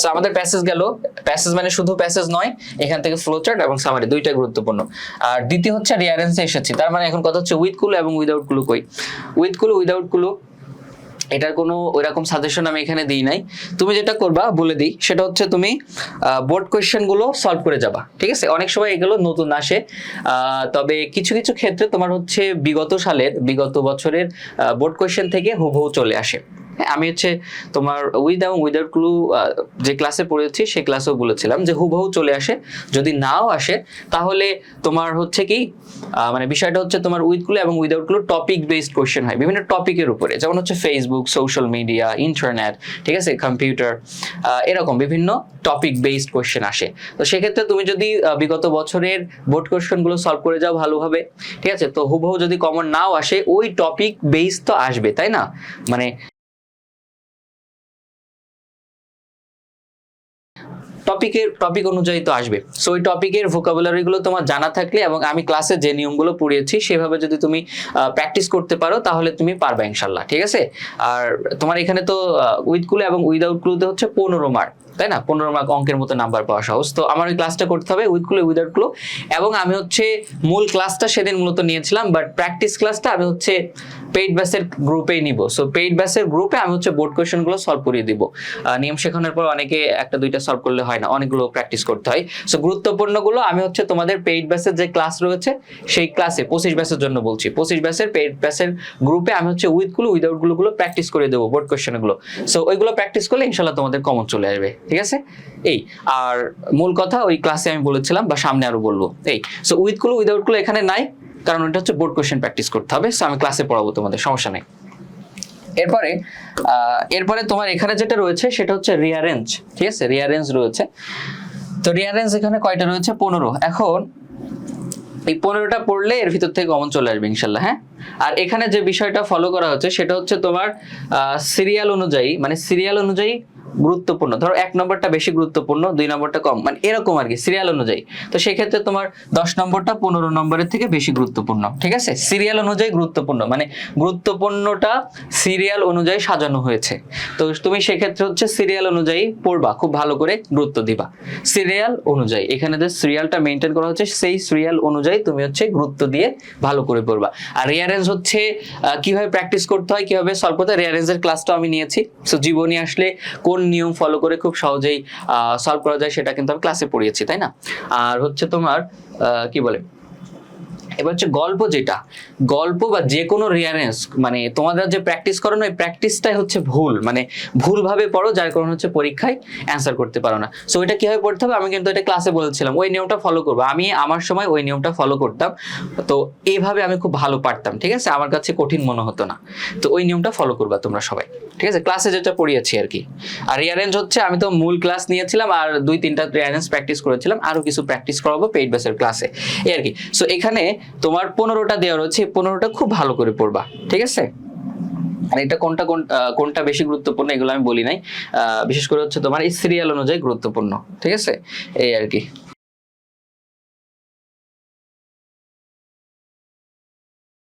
So আমাদের passage গেল। Passage মানে শুধু প্যাসেজ নয়, এখান থেকে ফ্লো চার্ট এবং সামারি দুইটাই গুরুত্বপূর্ণ। আর দ্বিতীয় হচ্ছে রিয়ারেন্সে এসেছি। তার মানে এখন কথা হচ্ছে উইথ কুলো এবং উইদাউট কুলো কই? উইথ কুলো উইদাউট কুলো, এটার কোনো ওইরকম সাজেশন আমি এখানে দিই নাই। তুমি যেটা করবা, বলে দিই, সেটা হচ্ছে তুমি বোর্ড কোয়েশ্চেনগুলো সলভ করে যাবা। ঠিক আছে? অনেক সময় এগুলো নতুন আসে। তবে কিছু কিছু ক্ষেত্রে তোমার হচ্ছে বিগত সালের, বিগত বছরের বোর্ড কোয়েশ্চেন থেকে হুবহু চলে আসে। হ্যাঁ, আমি হচ্ছে তোমার উইথ এবং উইদাউট ক্লু যে ক্লাসে পড়েছি সেই ক্লাসেও বলেছিলাম যে হুবহু চলে আসে। যদি নাও আসে তাহলে তোমার হচ্ছে কি মানে বিষয়টা হচ্ছে তোমার উইথ ক্লু এবং without clue topic based question হয় বিভিন্ন টপিকের উপরে। যেমন হচ্ছে ফেসবুক সোশ্যাল মিডিয়া ইন্টারনেট ঠিক আছে কম্পিউটার এরকম বিভিন্ন টপিক বেসড কোয়েশ্চেন আসে। তো সেক্ষেত্রে তুমি যদি বিগত বছরের বোর্ড কোয়েশ্চেনগুলো সলভ করে যাও ভালোভাবে ঠিক আছে? তো হুবহু যদি কমন নাও আসে ওই টপিক বেস তো আসবে তাই না? মানে টপিকের টপিক অনুযায়ী তো আসবে। সো ওই টপিকের ভোকাবুলারি গুলো তোমার জানা থাকলে এবং আমি ক্লাসে যে নিয়মগুলো পড়িয়েছি, সেভাবে যদি তুমি প্র্যাকটিস করতে পারো, তাহলে তুমি পারবে ইনশাল্লাহ ঠিক আছে? আর তোমার এখানে তো উইথ ক্লু এবং উইদাউট ক্লুতে হচ্ছে পনেরো মার্ক তাই না? পনেরো মার্ক অঙ্কের মতো নাম্বার পাওয়া সহজ। তো আমার ওই ক্লাসটা করতে হবে উইথ ক্লু উইদাউট ক্লু এবং আমি হচ্ছে মূল ক্লাসটা সেদিন মূলত নিয়েছিলাম বাট প্র্যাকটিস ক্লাসটা আমি হচ্ছে পেইড ব্যাসের গ্রুপেই নিব। সো পেইড ব্যাসের গ্রুপে আমি হচ্ছে বোর্ড কোয়েশনগুলো সলভ করিয়ে দিব। নিয়ম শেখানোর পর অনেকে একটা, দুইটা সলভ করলে হয় না, অনেকগুলো প্র্যাকটিস করতে হয়। সো গুরুত্বপূর্ণগুলো আমি হচ্ছে তোমাদের পেইড ব্যাসের যে ক্লাস রয়েছে, সেই ক্লাসে পঁচিশ ব্যাসের জন্য বলছি। পঁচিশ ব্যাসের পেইড ব্যাসের গ্রুপে আমি হচ্ছে উইথগুলো উইদাউটগুলো প্র্যাকটিস করে দেবো বোর্ড কোয়েশনগুলো সো ওইগুলো প্র্যাকটিস করলে ইনশাল্লাহ তোমাদের কমন চলে আসবে। ঠিক আছে? এই, আর মূল কথা ওই ক্লাসে আমি বলেছিলাম বা সামনে আরও বলব। এই সো উইথগুলো উইদাউটগুলো এখানে নাই। কারণ ওটা হচ্ছে বোর্ড কোয়েশ্চেন প্র্যাকটিস করতে হবে সো আমি ক্লাসে পড়াবো তোমাদের, সমস্যা নেই। এরপরে এরপরে তোমার এখানে যেটা রয়েছে, সেটা হচ্ছে রিয়ারেঞ্জ ঠিক আছে? রিয়ারেঞ্জ রয়েছে। তো রিয়ারেঞ্জ এখানে কয়টা রয়েছে? পনেরো। এখন, এই পনেরোটা পড়লে এর ভিতর থেকে কমন চলে আসবে, ইনশাল্লাহ হ্যাঁ? আর এখানে যে বিষয়টা ফলো করা হচ্ছে, সেটা হচ্ছে তোমার সিরিয়াল অনুযায়ী মানে সিরিয়াল অনুযায়ী গুরুত্বপূর্ণ। ধরো এক নম্বরটা বেশি গুরুত্বপূর্ণ, দুই নম্বরটা কম মানে এরকম আর কি সিরিয়াল অনুযায়ী। তো সেক্ষেত্রে তোমার দশ নম্বরটা পনেরো নম্বরের থেকে বেশি গুরুত্বপূর্ণ, ঠিক আছে? সিরিয়াল অনুযায়ী গুরুত্বপূর্ণ মানে গুরুত্বপূর্ণটা সিরিয়াল অনুযায়ী সাজানো হয়েছে। তো তুমি সেক্ষেত্রে হচ্ছে সিরিয়াল অনুযায়ী পড়বা, খুব ভালো করে গুরুত্ব দিবা। সিরিয়াল অনুযায়ী, এখানে যে সিরিয়ালটা মেনটেন করা হচ্ছে, সেই সিরিয়াল অনুযায়ী তুমি হচ্ছে গুরুত্ব দিয়ে ভালো করে পড়বা। আর রিয়ারেঞ্জ হচ্ছে কীভাবে প্র্যাকটিস করতে হয়, কীভাবে সলভ করতে রিয়ারেঞ্জের ক্লাসটা আমি নিয়েছি। সো জীবনী আসলে কোন নিয়ম ফলো করে খুব সহজেই সলভ করা যায়, সেটা কিন্তু আমি ক্লাসে পড়িয়েছি, তাই না? আর হচ্ছে তোমার কি বলে? এবার হচ্ছে গল্প যেটা, গল্প বা যে কোনো রিয়ারেন্স মানে তোমাদের যে প্র্যাকটিস করো না ওই প্র্যাকটিসটাই হচ্ছে ভুল মানে ভুলভাবে পড়ো, যার কারণে হচ্ছে পরীক্ষায় অ্যান্সার করতে পারো না। সো এটা কীভাবে পড়তে হবে? আমি কিন্তু এটা ক্লাসে বলেছিলাম, ওই নিয়মটা ফলো করব। আমি আমার সময় ওই নিয়মটা ফলো করতাম। তো এইভাবে আমি খুব ভালো পারতাম, ঠিক আছে? আমার কাছে কঠিন মনে হতো না। তো ওই নিয়মটা ফলো করবা তোমরা সবাই, ঠিক আছে? ক্লাসে যেটা পড়িয়েছি আর কি। আর রিয়ারেঞ্জ হচ্ছে, আমি তো মূল ক্লাস নিয়েছিলাম আর দুই তিনটা রিয়ারেঞ্জ প্র্যাকটিস করেছিলাম। আরও কিছু প্র্যাকটিস করাবো পেইড বেসের ক্লাসে এই আর কি। সো এখানে তোমার পনেরোটা দেওয়া রয়েছে পনেরোটা খুব ভালো করে পড়বা, ঠিক আছে? আর এটা কোনটা, কোন- কোনটা বেশি গুরুত্বপূর্ণ এগুলো আমি বলি নাই। বিশেষ করে হচ্ছে তোমার এই সিরিয়াল অনুযায়ী গুরুত্বপূর্ণ, ঠিক আছে? এই আর কি।